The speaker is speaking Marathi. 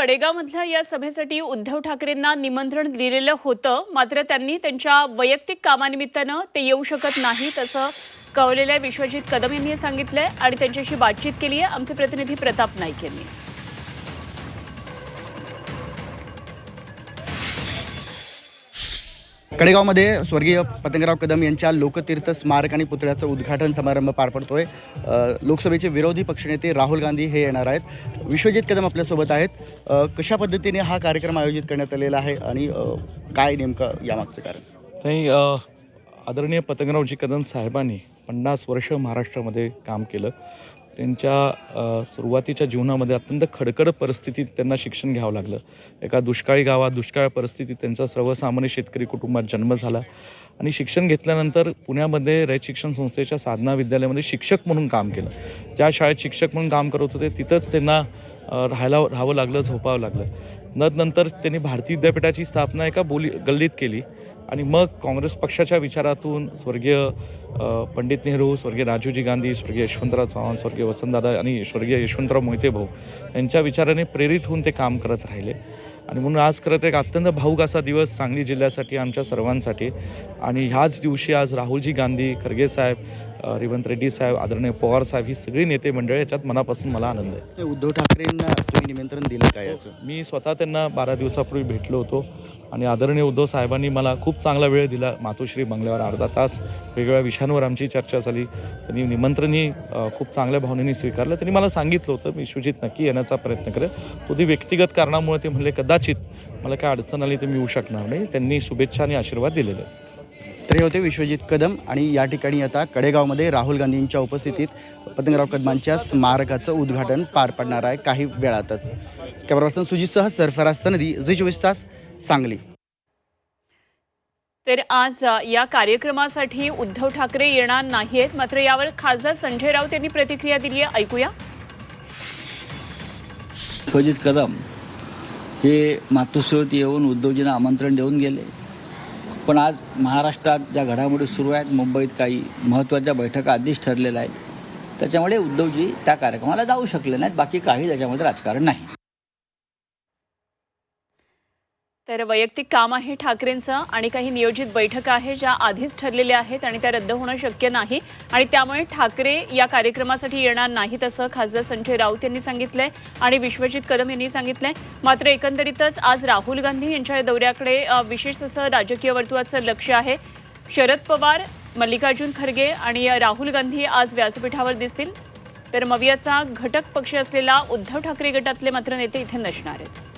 कडेगावमधल्या या सभेसाठी उद्धव ठाकरेंना निमंत्रण दिलेलं होतं. मात्र त्यांनी त्यांच्या वैयक्तिक कामानिमित्तानं ते येऊ शकत नाहीत असं कळवलेल्या विश्वजित कदम यांनी सांगितलंय आणि त्यांच्याशी बातचीत केली आहे आमचे प्रतिनिधी प्रताप नाईक यांनी. कडेगावमध्ये स्वर्गीय पतंगराव कदम यांच्या लोकतीर्थ स्मारक आणि पुतळ्याचं उद्घाटन समारंभ पार पडतोय. आहे लोकसभेचे विरोधी पक्षनेते राहुल गांधी हे येणार आहेत. विश्वजित कदम आपल्यासोबत आहेत. कशा पद्धतीने हा कार्यक्रम आयोजित करण्यात आलेला आहे आणि काय नेमकं यामागचं कारण? नाही आदरणीय पतंगरावजी कदम साहेबांनी पन्नास वर्ष महाराष्ट्रामध्ये काम केलं. त्यांच्या सुरुवातीच्या जीवनामध्ये अत्यंत खडखड परिस्थितीत त्यांना शिक्षण घ्यावं लागलं. एका दुष्काळी गावात दुष्काळ परिस्थितीत त्यांचा सर्वसामान्य शेतकरी कुटुंबात जन्म झाला. आणि शिक्षण घेतल्यानंतर पुण्यामध्ये रयत शिक्षण संस्थेच्या साधना विद्यालयामध्ये शिक्षक म्हणून काम केलं. ज्या शाळेत शिक्षक म्हणून काम करत होते तिथंच त्यांना राहायला राहावं लागलं झोपावं लागलं. नंतर त्यांनी भारतीय विद्यापीठाची स्थापना एका बोली गल्लीत केली. आणि मग काँग्रेस पक्षाच्या विचारातून स्वर्गीय पंडित नेहरू स्वर्गीय राजीवजी गांधी स्वर्गीय यशवंतराव चव्हाण स्वर्गीय वसंतदादा आणि स्वर्गीय यशवंतराव मोहिते भाऊ यांच्या विचाराने प्रेरित होऊन ते काम करत राहिले. आणि म्हणून आज खरं तर एक अत्यंत भाऊक असा दिवस सांगली जिल्ह्यासाठी आमच्या सर्वांसाठी. आणि ह्याच दिवशी आज राहुलजी गांधी खरगे साहेब रेवंत रेड्डी साहेब आदरणीय पवार साहेब ही सगळी नेते मंडळी याच्यात मनापासून मला आनंद आहे. उद्धव ठाकरेंना तुम्ही निमंत्रण दिलं काय याचं मी स्वतः त्यांना बारा दिवसापूर्वी भेटलो होतो आणि आदरणीय उद्धव साहेबांनी मला खूप चांगला वेळ दिला. मातोश्री बंगल्यावर अर्धा तास वेगवेगळ्या विषयांवर आमची चर्चा झाली. त्यांनी निमंत्रणही खूप चांगल्या भावनेने स्वीकारलं. त्यांनी मला सांगितलं होतं मी विश्वजित नक्की येण्याचा प्रयत्न करेल. तो ती व्यक्तिगत कारणामुळे ते म्हणले कदाचित मला काय अडचण आली तर मी येऊ शकणार नाही. त्यांनी शुभेच्छा आणि आशीर्वाद दिलेले आहेत. तर हे होते विश्वजित कदम आणि या ठिकाणी आता कडेगावमध्ये राहुल गांधींच्या उपस्थितीत पतंगराव कदमांच्या स्मारकाचं उद्घाटन पार पडणार आहे काही वेळातच. कॅमेरा पर्सन सुजितसह सरफराज सनदी झी चोवीस तास सांगली. तर आज या कार्यक्रमासाठी उद्धव ठाकरे येणार नाहीत मात्र यावर खासदार संजय राऊत यांनी प्रतिक्रिया दिली आहे. ऐकूया. विश्वजित कदम हे मातोश्रीवरती येऊन उद्धवजींना आमंत्रण देऊन गेले. पण आज महाराष्ट्रात ज्या घडामोडी सुरू आहेत मुंबईत काही महत्त्वाच्या बैठका आधीच ठरलेल्या आहेत त्याच्यामुळे उद्धवजी त्या कार्यक्रमाला जाऊ शकले नाहीत बाकी काही त्याच्यामध्ये राजकारण नाही. तर वैयक्तिक काम आहे ठाकरेंचं आणि काही नियोजित बैठका आहे ज्या आधीच ठरलेल्या आहेत आणि त्या रद्द होणं शक्य नाही. आणि त्यामुळे ठाकरे या कार्यक्रमासाठी येणार नाहीत असं खासदार संजय राऊत यांनी सांगितलंय आणि विश्वजित कदम यांनी सांगितलंय. मात्र एकंदरीतच आज राहुल गांधी यांच्या या दौऱ्याकडे विशेष असं राजकीय वर्तुळाचं लक्ष आहे. शरद पवार मल्लिकार्जुन खरगे आणि राहुल गांधी आज व्यासपीठावर दिसतील. तर मवियाचा घटक पक्ष असलेला उद्धव ठाकरे गटातले मात्र नेते इथे नसणार आहेत.